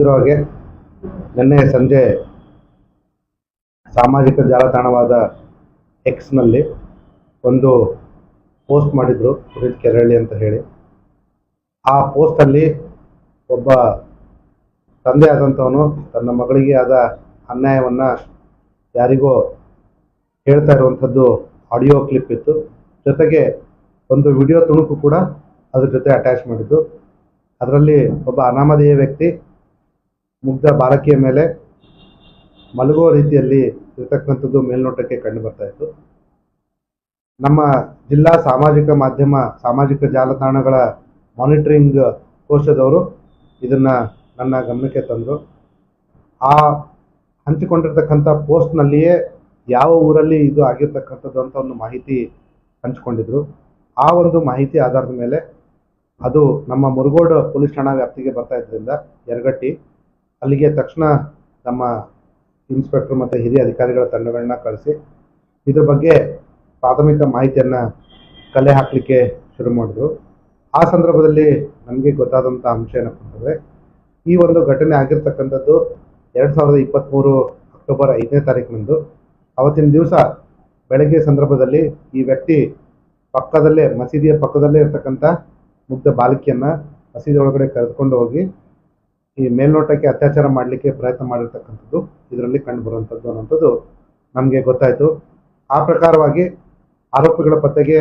ಇರೋ ಹಾಗೆ ನಿನ್ನೆ ಸಂಜೆ ಸಾಮಾಜಿಕ ಜಾಲತಾಣವಾದ ಎಕ್ಸ್ನಲ್ಲಿ ಒಂದು ಪೋಸ್ಟ್ ಮಾಡಿದ್ರು ಪುನೀತ್ ಕೆರಳಿ ಅಂತ ಹೇಳಿ. ಆ ಪೋಸ್ಟಲ್ಲಿ ಒಬ್ಬ ತಂದೆ ಆದಂಥವನು ತನ್ನ ಮಗಳಿಗೆ ಆದ ಅನ್ಯಾಯವನ್ನು ಯಾರಿಗೋ ಹೇಳ್ತಾ ಇರುವಂಥದ್ದು ಆಡಿಯೋ ಕ್ಲಿಪ್ ಇತ್ತು. ಜೊತೆಗೆ ಒಂದು ವಿಡಿಯೋ ತುಣುಕು ಕೂಡ ಅದ್ರ ಜೊತೆ ಅಟ್ಯಾಚ್ ಮಾಡಿದ್ದು. ಅದರಲ್ಲಿ ಒಬ್ಬ ಅನಾಮಧೇಯ ವ್ಯಕ್ತಿ ಮುಗ್ಧ ಬಾಲಕಿಯ ಮೇಲೆ ಮಲಗುವ ರೀತಿಯಲ್ಲಿ ಇರತಕ್ಕಂಥದ್ದು ಮೇಲ್ನೋಟಕ್ಕೆ ಕಂಡು ಬರ್ತಾ ಇತ್ತು. ನಮ್ಮ ಜಿಲ್ಲಾ ಸಾಮಾಜಿಕ ಮಾಧ್ಯಮ, ಸಾಮಾಜಿಕ ಜಾಲತಾಣಗಳ ಮಾನಿಟರಿಂಗ್ ಕೋಶದವರು ಇದನ್ನ ನನ್ನ ಗಮನಕ್ಕೆ ತಂದರು. ಆ ಹಂಚಿಕೊಂಡಿರ್ತಕ್ಕಂಥ ಪೋಸ್ಟ್ನಲ್ಲಿಯೇ ಯಾವ ಊರಲ್ಲಿ ಇದು ಆಗಿರ್ತಕ್ಕಂಥದ್ದು ಅಂತ ಒಂದು ಮಾಹಿತಿ ಹಂಚಿಕೊಂಡಿದ್ರು. ಆ ಒಂದು ಮಾಹಿತಿ ಆಧಾರದ ಮೇಲೆ ಅದು ನಮ್ಮ ಮುರುಗೋಡು ಪೊಲೀಸ್ ಠಾಣಾ ವ್ಯಾಪ್ತಿಗೆ ಬರ್ತಾ ಇದ್ದರಿಂದ ಯರಗಟ್ಟಿ. ಅಲ್ಲಿಗೆ ತಕ್ಷಣ ನಮ್ಮ ಇನ್ಸ್ಪೆಕ್ಟರ್ ಮತ್ತು ಹಿರಿಯ ಅಧಿಕಾರಿಗಳ ತಂಡಗಳನ್ನ ಕಳಿಸಿ ಇದ್ರ ಬಗ್ಗೆ ಪ್ರಾಥಮಿಕ ಮಾಹಿತಿಯನ್ನು ಕಲೆ ಹಾಕಲಿಕ್ಕೆ ಶುರು ಮಾಡಿದ್ರು. ಆ ಸಂದರ್ಭದಲ್ಲಿ ನಮಗೆ ಗೊತ್ತಾದಂಥ ಅಂಶ ಏನಪ್ಪ ಈ ಒಂದು ಘಟನೆ ಆಗಿರ್ತಕ್ಕಂಥದ್ದು ಎರಡು ಸಾವಿರದ ಇಪ್ಪತ್ತ್ಮೂರು ಅಕ್ಟೋಬರ್ ಐದನೇ ತಾರೀಕಿನಂದು ಅವತ್ತಿನ ದಿವಸ ಬೆಳಗ್ಗೆ ಸಂದರ್ಭದಲ್ಲಿ ಈ ವ್ಯಕ್ತಿ ಪಕ್ಕದಲ್ಲೇ ಮಸೀದಿಯ ಪಕ್ಕದಲ್ಲೇ ಇರ್ತಕ್ಕಂಥ ಮುಗ್ಧ ಬಾಲಕಿಯನ್ನು ಮಸೀದಿ ಒಳಗಡೆ ಕರೆದುಕೊಂಡು ಹೋಗಿ ಈ ಮೇಲ್ನೋಟಕ್ಕೆ ಅತ್ಯಾಚಾರ ಮಾಡಲಿಕ್ಕೆ ಪ್ರಯತ್ನ ಮಾಡಿರ್ತಕ್ಕಂಥದ್ದು ಇದರಲ್ಲಿ ಕಂಡು ಬರುವಂಥದ್ದು ಅನ್ನೋಂಥದ್ದು ನಮಗೆ ಗೊತ್ತಾಯಿತು. ಆ ಪ್ರಕಾರವಾಗಿ ಆರೋಪಿಗಳ ಪತ್ತೆಗೆ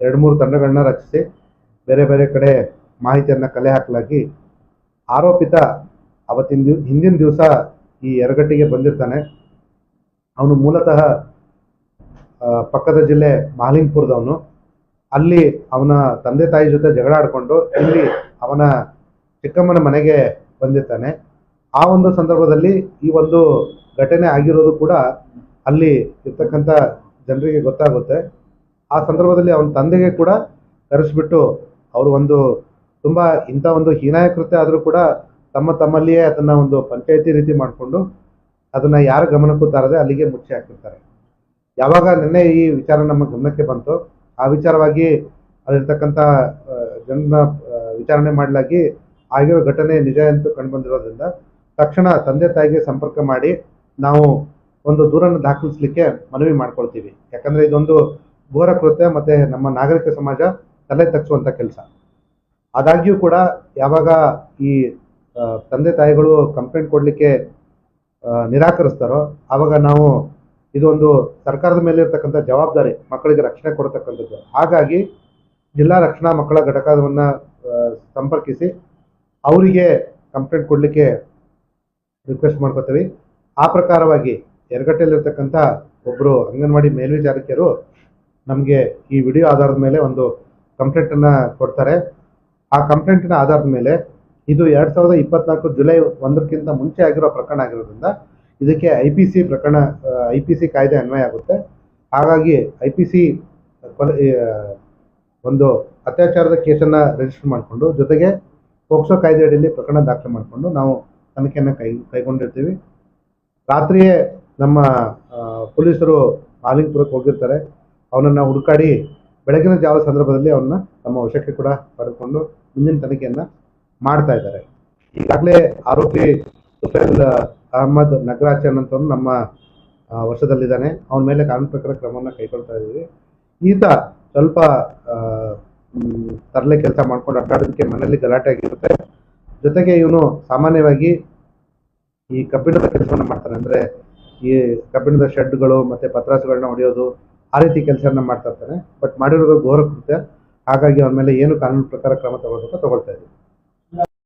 ಎರಡು ಮೂರು ತಂಡಗಳನ್ನ ರಚಿಸಿ ಬೇರೆ ಬೇರೆ ಕಡೆ ಮಾಹಿತಿಯನ್ನು ಕಲೆ ಹಾಕಲಾಗಿ ಆರೋಪಿತ ಅವತ್ತಿನ ದಿವ್, ಹಿಂದಿನ ದಿವಸ ಈ ಎರಗಟ್ಟಿಗೆ ಬಂದಿರ್ತಾನೆ. ಅವನು ಮೂಲತಃ ಪಕ್ಕದ ಜಿಲ್ಲೆ ಮಾಲಿಂಗ್ಪುರದವನು. ಅಲ್ಲಿ ಅವನ ತಂದೆ ತಾಯಿ ಜೊತೆ ಜಗಳ ಆಡಿಕೊಂಡು ಇಲ್ಲಿ ಅವನ ಚಿಕ್ಕಮ್ಮನ ಮನೆಗೆ ಬಂದಿರ್ತಾನೆ ಆ ಒಂದು ಸಂದರ್ಭದಲ್ಲಿ ಈ ಒಂದು ಘಟನೆ ಆಗಿರೋದು ಕೂಡ ಅಲ್ಲಿ ಇರ್ತಕ್ಕಂಥ ಜನರಿಗೆ ಗೊತ್ತಾಗುತ್ತೆ. ಆ ಸಂದರ್ಭದಲ್ಲಿ ಅವನ ತಂದೆಗೆ ಕೂಡ ಕರೆಸ್ಬಿಟ್ಟು ಅವರು ಒಂದು ತುಂಬ ಇಂಥ ಒಂದು ಹೀನಾಯ ಕೃತ್ಯ ಆದರೂ ಕೂಡ ತಮ್ಮ ತಮ್ಮಲ್ಲಿಯೇ ಅದನ್ನು ಒಂದು ಪಂಚಾಯತಿ ರೀತಿ ಮಾಡಿಕೊಂಡು ಅದನ್ನು ಯಾರ ಗಮನಕ್ಕೂ ತಾರದೆ ಅಲ್ಲಿಗೆ ಮುಚ್ಚಿ ಹಾಕಿರ್ತಾರೆ. ಯಾವಾಗ ನಿನ್ನೆ ಈ ವಿಚಾರ ನಮ್ಮ ಗಮನಕ್ಕೆ ಬಂತು ಆ ವಿಚಾರವಾಗಿ ಅಲ್ಲಿರ್ತಕ್ಕಂಥ ಜನರ ವಿಚಾರಣೆ ಮಾಡಲಾಗಿ ಆಗಿರೋ ಘಟನೆ ನಿಜ ಎಂದು ಕಂಡು ಬಂದಿರೋದ್ರಿಂದ ತಕ್ಷಣ ತಂದೆ ತಾಯಿಗೆ ಸಂಪರ್ಕ ಮಾಡಿ ನಾವು ಒಂದು ದೂರನ್ನು ದಾಖಲಿಸಲಿಕ್ಕೆ ಮನವಿ ಮಾಡ್ಕೊಳ್ತೀವಿ. ಯಾಕಂದ್ರೆ ಇದೊಂದು ಘೋರ ಕೃತ್ಯ ಮತ್ತೆ ನಮ್ಮ ನಾಗರಿಕ ಸಮಾಜ ತಲೆ ತಗ್ಸುವಂಥ ಕೆಲಸ. ಆದಾಗ್ಯೂ ಕೂಡ ಯಾವಾಗ ಈ ತಂದೆ ತಾಯಿಗಳು ಕಂಪ್ಲೇಂಟ್ ಕೊಡಲಿಕ್ಕೆ ನಿರಾಕರಿಸ್ತಾರೋ ಆವಾಗ ನಾವು ಇದೊಂದು ಸರ್ಕಾರದ ಮೇಲೆ ಇರ್ತಕ್ಕಂಥ ಜವಾಬ್ದಾರಿ ಮಕ್ಕಳಿಗೆ ರಕ್ಷಣೆ ಕೊಡತಕ್ಕಂಥದ್ದು. ಹಾಗಾಗಿ ಜಿಲ್ಲಾ ರಕ್ಷಣಾ ಮಕ್ಕಳ ಘಟಕವನ್ನು ಸಂಪರ್ಕಿಸಿ ಅವರಿಗೆ ಕಂಪ್ಲೇಂಟ್ ಕೊಡಲಿಕ್ಕೆ ರಿಕ್ವೆಸ್ಟ್ ಮಾಡ್ಕೋತೀವಿ. ಆ ಪ್ರಕಾರವಾಗಿ ಎರಗಟ್ಟೆಯಲ್ಲಿರ್ತಕ್ಕಂಥ ಒಬ್ಬರು ಅಂಗನವಾಡಿ ಮೇಲ್ವಿಚಾರಕಿಯರು ನಮಗೆ ಈ ವಿಡಿಯೋ ಆಧಾರದ ಮೇಲೆ ಒಂದು ಕಂಪ್ಲೇಂಟನ್ನು ಕೊಡ್ತಾರೆ. ಆ ಕಂಪ್ಲೇಂಟಿನ ಆಧಾರದ ಮೇಲೆ ಇದು ಎರಡು ಸಾವಿರದ ಇಪ್ಪತ್ನಾಲ್ಕು ಜುಲೈ ಒಂದಕ್ಕಿಂತ ಮುಂಚೆ ಆಗಿರೋ ಪ್ರಕರಣ ಆಗಿರೋದ್ರಿಂದ ಇದಕ್ಕೆ ಐ ಪಿ ಸಿ ಪ್ರಕರಣ ಐ ಪಿ ಸಿ ಕಾಯ್ದೆ ಅನ್ವಯ ಆಗುತ್ತೆ. ಹಾಗಾಗಿ ಐ ಪಿ ಸಿ ಒಂದು ಅತ್ಯಾಚಾರದ ಕೇಸನ್ನು ರಿಜಿಸ್ಟರ್ ಮಾಡಿಕೊಂಡು ಜೊತೆಗೆ ಪೋಕ್ಸೋ ಕಾಯ್ದೆ ಅಡಿಯಲ್ಲಿ ಪ್ರಕರಣ ದಾಖಲು ಮಾಡಿಕೊಂಡು ನಾವು ತನಿಖೆಯನ್ನು ಕೈ, ಕೈಗೊಂಡಿರ್ತೀವಿ. ರಾತ್ರಿಯೇ ನಮ್ಮ ಪೊಲೀಸರು ಮಾಲಿಂಗ್ಪುರಕ್ಕೆ ಹೋಗಿರ್ತಾರೆ. ಅವನನ್ನು ಹುಡುಕಾಡಿ ಬೆಳಗಿನ ಜಾವ ಸಂದರ್ಭದಲ್ಲಿ ಅವನ್ನ ತಮ್ಮ ವಶಕ್ಕೆ ಕೂಡ ಪಡೆದುಕೊಂಡು ಮುಂದಿನ ತನಿಖೆಯನ್ನು ಮಾಡ್ತಾ ಇದ್ದಾರೆ. ಈಗಾಗಲೇ ಆರೋಪಿ ಸುಫೇಲ್ ಅಹಮದ್ ನಗರಾಚನ್ ಅಂತವನು ನಮ್ಮ ವಶದಲ್ಲಿದ್ದಾನೆ. ಅವನ ಮೇಲೆ ಕಾನೂನು ಪ್ರಕಾರ ಕ್ರಮವನ್ನು ಕೈಗೊಳ್ತಾ ಇದ್ದೀವಿ. ಈತ ಸ್ವಲ್ಪ ತರಲೆ ಕೆಲಸ ಮಾಡ್ಕೊಂಡು ಅಡ್ಡಾಡೋದಕ್ಕೆ ಮನೆಯಲ್ಲಿ ಗಲಾಟೆ ಆಗಿರುತ್ತೆ. ಜೊತೆಗೆ ಇವನು ಸಾಮಾನ್ಯವಾಗಿ ಈ ಕಬ್ಬಿಣದ ಕೆಲಸವನ್ನು ಮಾಡ್ತಾನೆ. ಅಂದ್ರೆ ಈ ಕಬ್ಬಿಣದ ಶೆಡ್ಗಳು ಮತ್ತೆ ಪತ್ರಾಸುಗಳನ್ನ ಹೊಡೆಯೋದು ಆ ರೀತಿ ಕೆಲಸವನ್ನು ಮಾಡ್ತಾ ಇರ್ತಾನೆ. ಬಟ್ ಮಾಡಿರೋದು ಘೋರ ಕೃತ್ಯ. ಹಾಗಾಗಿ ಅವನ ಮೇಲೆ ಏನು ಕಾನೂನು ಪ್ರಕಾರ ಕ್ರಮ ತಗೊಳ್ಬೇಕು ತಗೊಳ್ತಾ ಇದ್ದೀವಿ